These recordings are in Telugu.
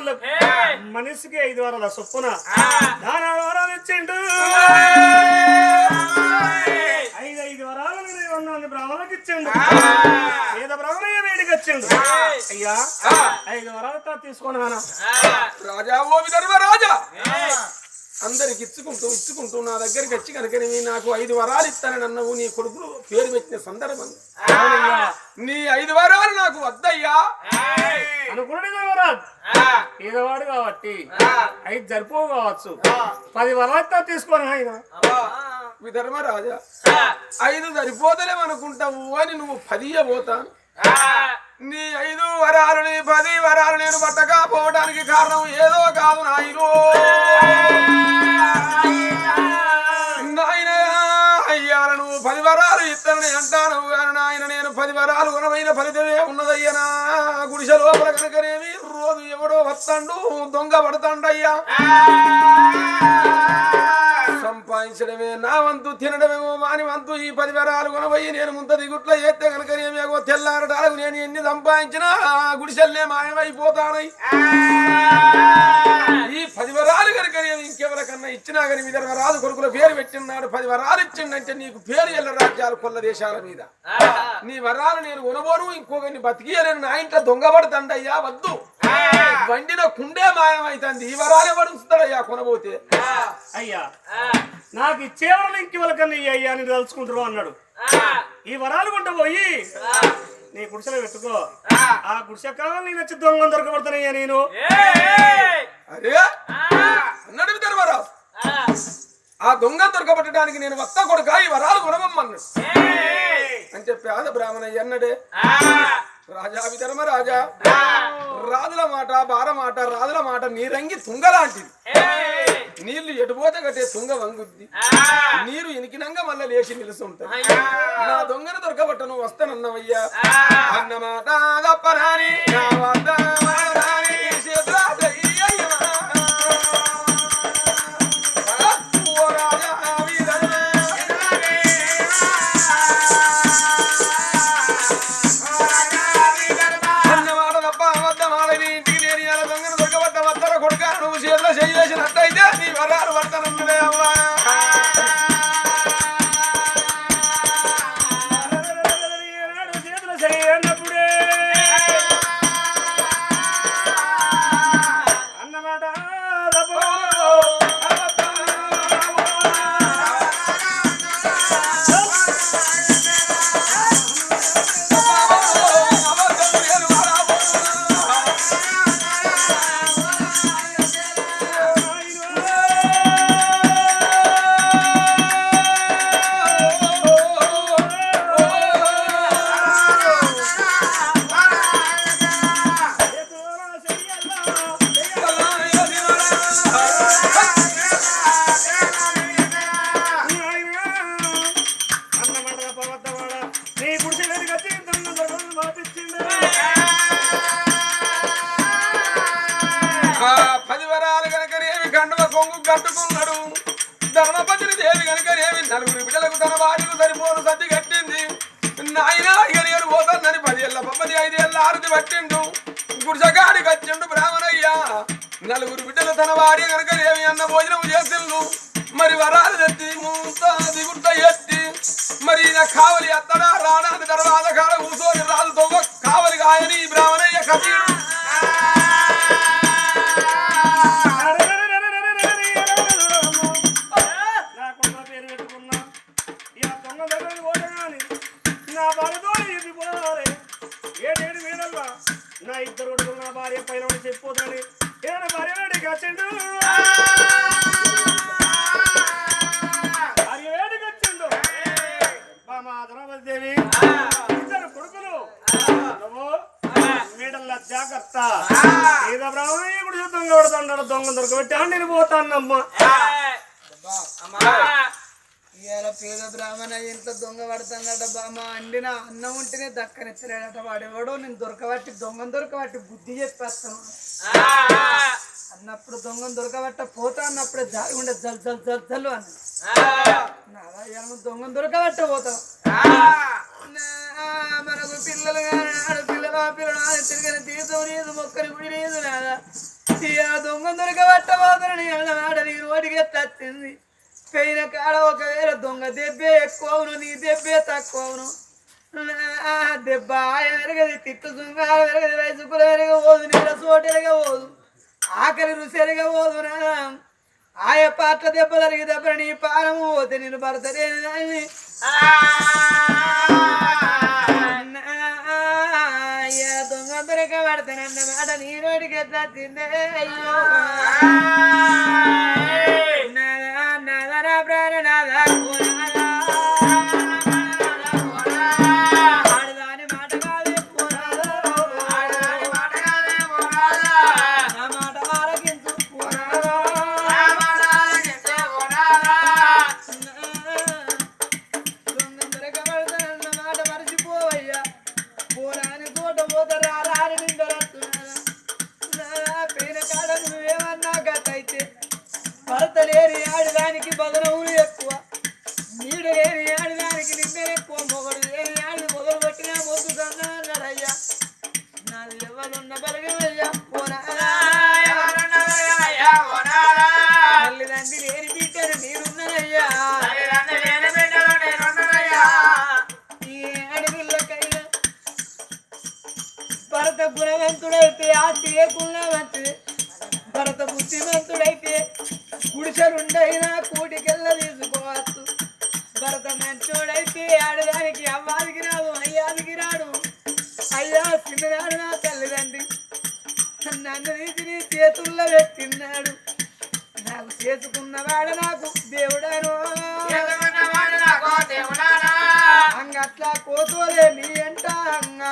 బ్రాహ్మణులకు మనిషికి ఐదు వారాల చొప్పున నాలుగు వరాలు ఇచ్చిండు. ఐదు ఐదు వరాలు వంద మంది బ్రాహ్మణులకు ఇచ్చిండు. పేద బ్రాహ్మణ వేడికి వచ్చిండు. అయ్యా ఐదు వరాలతో తీసుకోండి నాన్న రాజా ఓ విదర్భ రాజా! అందరికి ఇచ్చుకుంటూ ఇచ్చుకుంటూ నా దగ్గరికి వచ్చి కనుక నీ నాకు ఐదు వరాలు ఇస్తానని అన్నవు నీ కొడుకులు పేరు పెట్టిన సందర్భం. నీ ఐదు వరాలు నాకు వద్దయ్యా. అనుకున్నాడు వరాలు? పేదవాడు కాబట్టి. ఐదు జరుపు కావచ్చు. పది వరాలతో తీసుకొని ఆయన? విధర్మ రాజా ఐదు సరిపోతలేమనుకుంటావు అని నువ్వు పది పోతాను నీ ఐదు వరాలు నీ పది వరాలు నేను పట్టకపోవడానికి కారణం ఏదో కాదు నాయను. నాయన అయ్యాల నువ్వు పది వరాలు ఇస్తానని అంటాను కానీ నాయన నేను పది వరాలు గుణమైన ఫలితమే ఉన్నదయ్యనా గుడిసె లోపల కనుకనేమి రోజు ఎవడో వస్తాడు దొంగ పడతాండయ్యా. సంపాదించడమే నా వంతు తినడమేమో మాని వంతు. ఈ పది వరాలు కొనబోయి నేను ముంత దిగుట్ల చేస్తే కనుక ఏమో తెల్లారటాలకు నేను ఎన్ని సంపాదించినా గుడిసెల్లే మాయమైపోతానై. ఇచ్చినా కానీ మీ దగ్గర రాదు కొడుకుల పేరు పెట్టినాడు పది వరాలు ఇచ్చిండంటే నీకు పేరు ఎల్ల రాజ్యాలు కొల్ల దేశాల మీద. నీ వరాలు నేను కొనబోను ఇంకొకరిని బతికియలేను. నా ఇంట్లో దొంగబడుతండయ్యా వద్దు. వండిన కుండే మాయమైతుంది. ఈ వరాలు ఎవడు ఉంచుతాడయ్యా కొనబోతే? అయ్యా నాకు ఇచ్చే వరాలు ఇంకెవరికన్నా ఈ అయ్యా అని తలుచుకుంటారు అన్నాడు. ఈ వరాలు కొంట పోయి నీ గుడిసెలో పెట్టుకో. ఆ గుడిసె కావాలి నేను వచ్చి దొంగ దొరకబడతానయ్యా నేను? అరే అన్నాడు ధర్మరావు ఆ దొంగ దొరకబట్టడానికి నేను వస్తా కొడుక ఈ వరాలు కొనవమ్మన్నాడు అంటే పేద బ్రాహ్మణయ్య అన్నడే. రాజా విధర్మ రాజా రాజుల మాట బార మాట రాజుల మాట నీరంగి తుంగ లాంటిది. నీళ్ళు ఎటుపోతే కట్టే తుంగ వంగుద్ది. నీరు ఇనికినంగా మళ్ళీ లేచి నిలుస్తుంటాయి నా దొంగను దొరకబట్టను వస్తానన్నవయ్యా. అన్నమాట నువ్వు చేతిలో నలుగురు బిడ్డలు తన వారి కనుక ఏమి అన్న భోజనం చేసిండు మరి వరాలు తెచ్చి ముంత దిగుట్ట ఎత్తి మరి ఈయన కావలి అత్తడా రావడానికి తర్వాత కాడ కూర్చొని రాళ్ళతో కావలి కాయని ఈ బ్రాహ్మణయ్య కథీడు జాగ్రత్త ఏదో బ్రాహ్మణ కూడా దొంగ పడుతున్నాడు దొంగ దొరకబెట్టి నేను పోతానమ్మా. ఇవాళ పేద బ్రాహ్మణ ఇంట్లో దొంగ పడుతుందట బామ్మ అండిన అన్నం ఉంటేనే దక్కనెత్తలేడట. వాడెవడో నేను దొరకబట్టి దొంగను దొరకబట్టి బుద్ధి చెప్పేస్తాను. అన్నప్పుడు దొంగను దొరకబట్ట పోతా అన్నప్పుడే జారి ఉండే జల్ జల్ జల్ జల్ అని. నాదా ఇవాళ దొంగను దొరకబట్ట పోతాం. మనకు పిల్లలు కానీ ఆడపిల్లలు ఆ పిల్లలు తిరిగిన తీర్థం లేదు మొక్కని గుడి లేదు నాదా ఇక దొంగ దొరకబట్టబోతుని అన్నమాట నీ నోటికి తచ్చింది పెయిన కాడ ఒకవేళ దొంగ దెబ్బే ఎక్కువ అవును నీ దెబ్బే తక్కువ అవును ఆ దెబ్బ ఎరగది తిట్టు సుంగా ఎరగది వయసుకులు ఎరగ పోదు నీళ్ళ సోటు ఎరగ పోదు. ఆఖరి రుచి ఎరగ పోదు నా ఆయ పాటల దెబ్బ జరిగి దెబ్బ నీ పారము పోతే నేను భర్తనే దొంగ దొరక పడతానన్నమాట నీ నోటికి ఎట్లా తిందే అయ్యో నాదా నాదా ప్రాణ నాదా గుణవంతుడైతే ఆస్తి మంచిది భరత బుద్ధిమంతుడైతే గుడిసెలుండైనా కూటికెళ్ళ తీసుకోవచ్చు భరత మంచోడైతే ఆడదానికి అవ్వాదికి రాదు అయ్యాదికి రాడు. అయ్యా చిన్ననాడు నా తల్లిదండ్రి. నన్ను తీసి నీ చేతుల్లో పెట్టినాడు నాకు చేసుకున్నవాడు నాకు దేవుడాను అంగట్లా కోతోలే నీ ఎంట అంగా.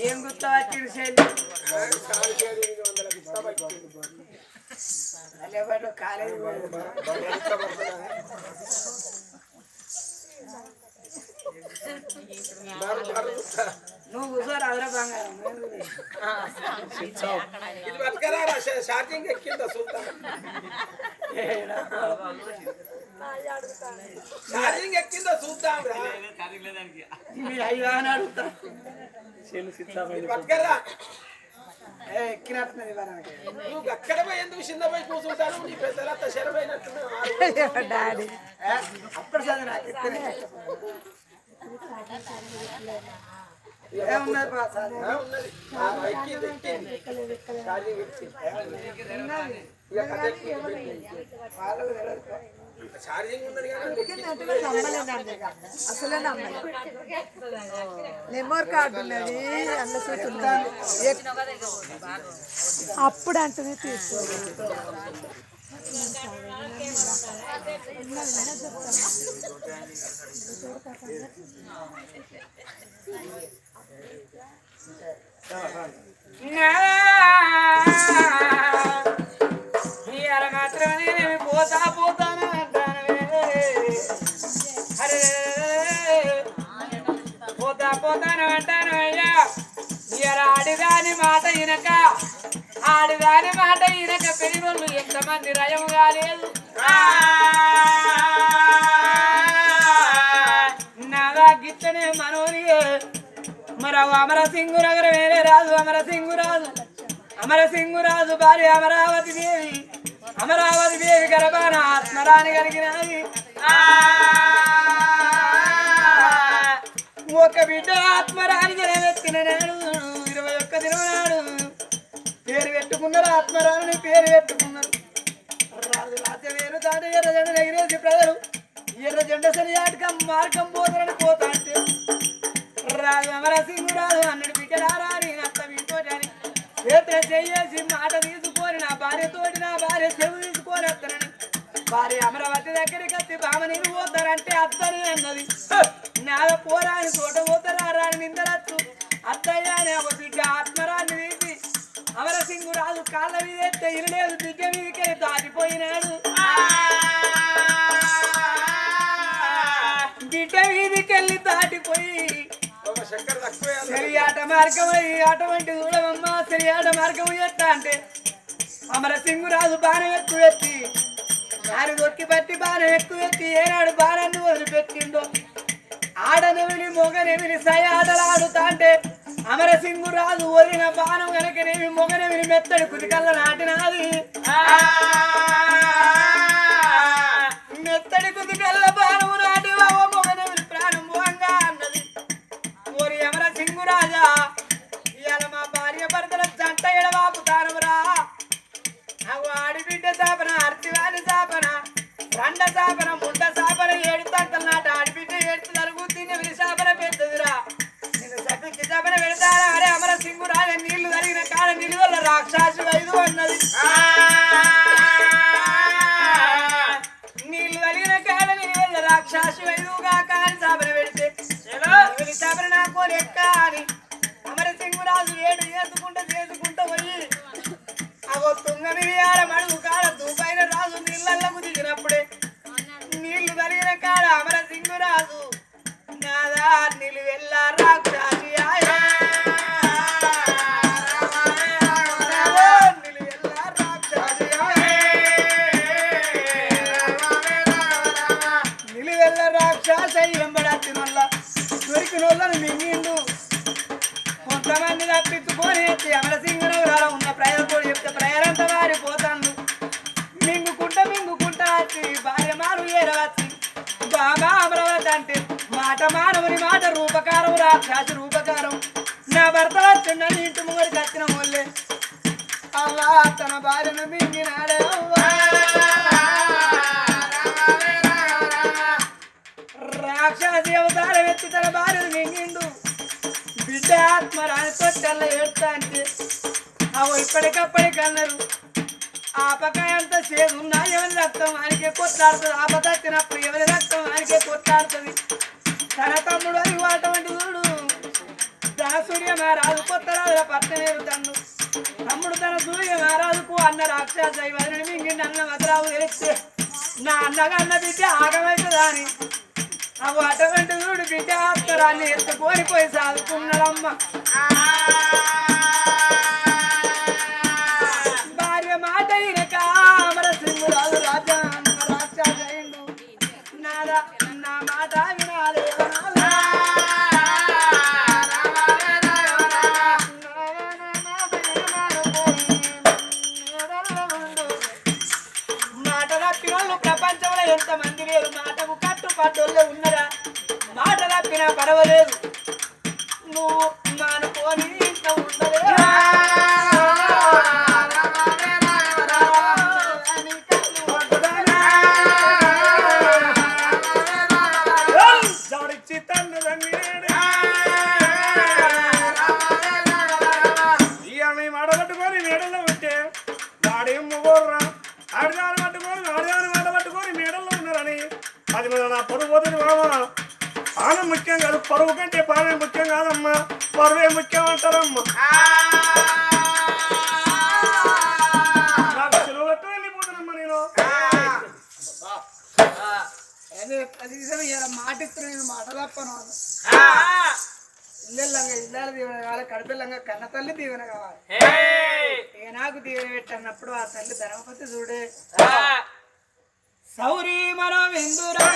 ఏం గుర్తా తెలిసేది కాలేజీ నువ్వు కూర్చోరు అదరా బంగారం. ఇది బతకరా ఛార్జింగ్ ఎక్కిందా చూద్దాం ఛార్జింగ్ ఎక్కిందా చూద్దాం రా. ఏ, ఎక్కినట్టున్నది. నువ్వు అక్కడ పోయి ఎందుకు చిన్న పోయి కూర్చుంటాను నీ పెద్దలంతా శరమైనట్టు డాడీ. ఏ, అప్పుడు చదివి నాకు ఎక్కనే. ఏమున్నది పా చదివి. ఉన్నది ఆ, ఎక్కింది ఎక్కింది ఛార్జింగ్ ఎక్కింది ఇక కథ ఎక్కింది అసలే నమ్మలేదు. మెమోర్ కార్డు ఉన్నది అన్న సూట్ ఉన్నది. అప్పుడు అంటేనే తీసుకో ఇవాళ మాత్రం నేను పోతా ఇవాళ మాట ఇనక. ఆడిదాని మాట ఇనక పెరిగొల్లు ఎంతమంది రయం కాలేదు. ఇట్లనే మనోని మరవు అవ అమరసింగు నగర వేరే రాజు అమరసింగు రాజు అమరసింగు రాజు భార్య అమరావతి దేవి. అమరావతి దేవి గర్భాన ఆత్మరాని కలిగినది. ఒక బిడ్డ ఆత్మరాని జలమెత్తిన నాడు నాడు పేరు పెట్టుకున్నారు ఆత్మరాని పేరు పెట్టుకున్నారు. రాజు రాజ్య వేరు దాటి ఎర్ర జెండ ఎగిరేసి ప్రజలు ఎర్ర జెండ సరియాటక మార్గం పోతారని పోతా అంటే రాజు అమరసింగు రాజు అన్నడు బిడ్డలారా అని అత్త చేతుల చెయ్యేసి మాట తీసుకొని నా భార్యతోటి నా భార్య చెవు తీసుకొని వస్తానని. భార్య అమరావతి దగ్గరికి వచ్చి బామ నేను పోతారంటే అత్తని అన్నది. నాద పోరాని చోట పోతారా రాని నిందరచ్చు అత్తయ్య అని ఒక బిడ్డ ఆత్మరాన్ని తీసి అమరసింగు రాజు కాళ్ళ మీద ఎత్తే ఇరలేదు బిడ్డ మీదకే దాటిపోయినాడు. బిడ్డ మీదకెళ్ళి దాటిపోయి. సరి ఆట మార్గం అయ్యి అటువంటి చూడమమ్మా సరి ఆట మార్గం ఎత్తా అంటే అమరసింగు రాజు బాణం ఎక్కువ ఎత్తి దారి దొరికి పట్టి బాణం ఎక్కువ ఎత్తి ఏనాడు బాణాన్ని వదిలిపెట్టిందో. ఆడనెమిని మొగనేమిని సై ఆటలు ఆడుతా అంటే అమరసింగు రాజు ఒరిన బాణం కనుకనేమి మొగనేమిని మెత్తడి కుదికల్ల నాటినాది. మెత్తడి కుదికల్ల బాణము నాటి బావ మొగనెమిని ప్రాణం పోంగా అన్నది. ఓరి అమర సింగు రాజా ఇవాళ మా భార్య భర్తల జంట ఎడవాపు తారమురా అవు ఆడిబిడ్డ సాపన అర్తివాణి సాపన రండ సాపన ముండ సాపన ఏడుతా ఐదు అన్నది. నీళ్ళు కలిగిన కాడ నిలువల రాక్షసు పెడితే నాకు లెక్క అని ఏడు చేసుకుంటూ చేసుకుంటూ పోయి అగో తుంగని వియారం అడుగు కాడ దూపైన రాజు నీళ్ళకు దిగినప్పుడే నీళ్ళు కలిగిన కాడ అమర సింగు రాజు నాదా నీళ్ళు వెళ్ళా రూపకారం రూపకారం. నా భర్త వచ్చిండ నీ ఇంటి ముంగడికి వచ్చిన వాళ్ళే అవ్వా తన భార్యను మింగినాడే రాక్షసి అవతారం ఎత్తి తన భార్యను మింగిండు. బిడ్డ ఆత్మ రానితో తెల్ల ఏడుతా అంటే అవు ఇప్పటికప్పటికి అన్నారు ఆపకాయ అంతా చేదున్నా ఎవరి రక్తం ఆయనకే కొట్లాడుతుంది. ఆపద తినప్పుడు ఎవరి రక్తం ఆయనకే కొట్లాడుతుంది. తన తమ్ముడు అని అటువంటి చూడు. తన సూర్య మహారాజు కొత్త రాజుల పట్టణేరు తన్ను తమ్ముడు తన సూర్య మహారాజుకు అన్న రాక్షస ఇవన్నీ మింగిండి అన్న మధురావు తెలిస్తే నా అన్నగా అన్న బిడ్డ ఆగమవుతుందా అని అవు అటువంటి చూడు బిడ్డ ఆత్మరాన్ని ఎత్తు కోరిపోయి సాదుకున్నాడమ్మ ముగోర్రా ఆడిదాని పట్టుకొని ఆడిదాని మాట పట్టుకొని మేడల్లో ఉన్నారని. అది మీద నా పరువు పోతుంది మామ పానం ముఖ్యం కాదు పరువు కంటే పానం ముఖ్యం కాదమ్మా. పరువే ముఖ్యం అంటారమ్మా. నాకు సెలవు పెట్టు వెళ్ళిపోతానమ్మా నేను. మాట ఇస్తున్నా నేను మాట తప్పను ఇల్లెల్లంగా ఇల్లాల దీవెన కావాలి కడపిల్లంగా కన్న తల్లి దీవెన కావాలి. ఇక నాకు దీవెన పెట్టన్నప్పుడు ఆ తల్లి ధనపతి చూడే. సౌరీ మనం ఎందురా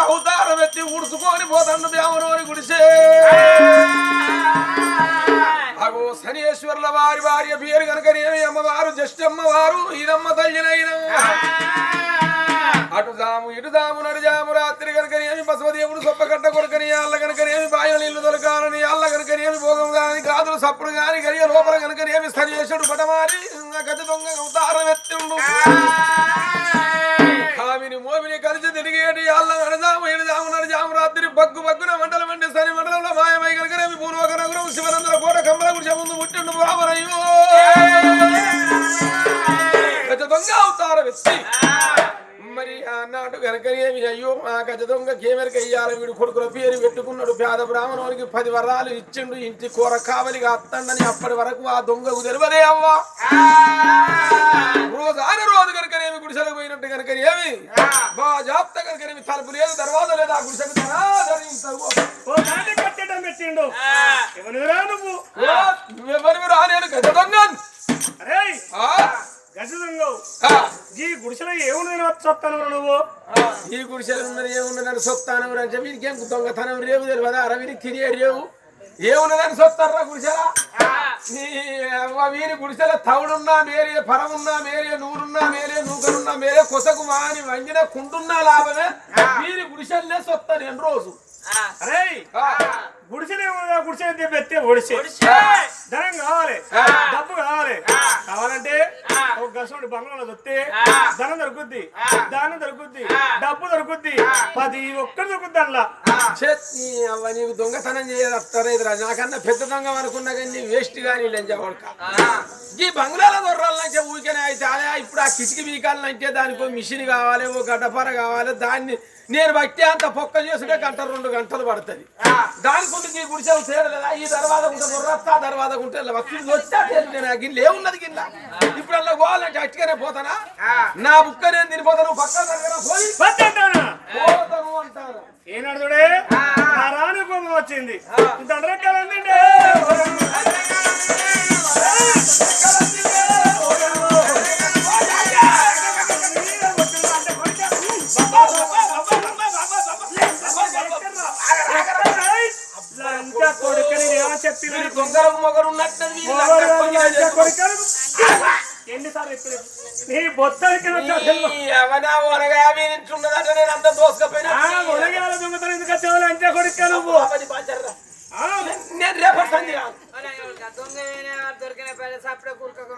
అవతారం ఎత్తి ఉడుచుకొని పోతాడు బ్రాహ్మణు గుడిసే. అగో శనీశ్వర్ల వారి భార్య పేరు కనుకనేమి అమ్మవారు జస్ట్ అమ్మవారు ఇదమ్మ తల్లినైన అటు దాము ఇటు దాము నడు జాము రాత్రి కనుకనేమి బసవదేవుడు సొప్పకట్ట కొడుకని అల్ల కనుకనేమి బాయ నీళ్ళు దొరకాలని అల్ల కనుకనేమి భోగం గాని కాదు సప్పుడు గాని గరియ లోపల కనుకనేమి శనీశ్వరుడు పటమారి ఎత్తి మరి ఆనాడు కనుకనేమి అయ్యో ఆ గజ దొంగ కేమెరక ఇయ్యాల వీడు కొడుకుల పేరు పెట్టుకున్నాడు. పేద బ్రాహ్మణునికి పది వరాలు ఇచ్చిండు. ఇంటి కూర కావలిగా అత్తండని అప్పటి వరకు ఆ దొంగకు తెలియదే అవ్వా. రోజు ఆన రోజు కనుకనేమి గుడిసెలకు పోయినట్టు కనుకనేమి బా జాప్త కనుకనేమి తలుపు లేదు దర్వాజ లేదు. ఆ గుడిసెకు కట్టడం పెట్టిండు. ఎవరురా నువ్వు? ఓ, నువ్వెవరివి రా? నేను గజ దొంగ ఈ గుడిసెలో ఏముందని వచ్చొస్తాను నువ్వు? ఈ గుడిసెలు ఉన్నది ఏమున్నదని సొత్తానం అంటే వీడికి ఏం దొంగతనం రేవు తెలియదా అర వీడికి తిరిగే రేవు? ఏమున్నదని సొత్తారా గుడిసెలా? వీరి గుడిసెల తవుడున్నా మేరే పరమున్నా మేరే నూరున్నా మేరే నూకనున్నా మేరే కొసకు మాని వంగిన కుండున్నా లాభమే. వీరి గుడిసెల్లే సొత్తాను ఎన్ని రోజు అరే ఏముందా గుడిసె పెట్టి ఒడిసె. ధనం కావాలి. డబ్బు కావాలి. కావాలంటే ఒక గసోడి బంగ్లాలో దొరికితే ధనం దొరుకుద్ది. దానం దొరుకుద్ది. డబ్బు దొరుకుద్ది. పది ఒక్కటి దొరుకుద్ది చేతి అవ్వ నీకు దొంగతనం చేయదత్తరేదిరా నాకన్నా పెద్ద దొంగ అనుకున్నా కానీ నీ వేస్ట్ కానీ లంచవడక ఈ బంగ్లాల దొర్రాలంటే ఊరికనే అయితే అదే ఇప్పుడు ఆ కిటికీ బీకాలంటే దానికి మిషన్ కావాలి ఓ గడ్డపర కావాలి దాన్ని నేను బట్టి అంత పొక్క చేసుడే గంట రెండు గంటలు పడుతుంది దానికి ఈ గుడిసెలు చేరలేదా ఈ తర్వాత ఉంటే దొర్రస్తా తర్వాత ఉంటే వస్తుంది వచ్చా నేను గిన్నె ఏమున్నది గిన్నె ఇప్పుడు అలా పోవాలంటే అట్టుగానే పోతానా నా బుక్క నేను తినిపోతాను పక్కన దగ్గర పోయి? పోతాను ఏనాడు చూడే నా వచ్చింది దండరెక్కాలంటే లంచా వీడు దొంగలకు మొగరు ఉన్నట్టు. ఎన్నిసార్లు నీ నేను అంత దోసుకపోయినా? ఉలగాల దొంగతనం ఎందుకు వచ్చావు లంచా కొడుక నువ్వు. నేను రేపటి సంధి. దొంగ దొరికిన పెద్ద సప్పుడే కూరుకోను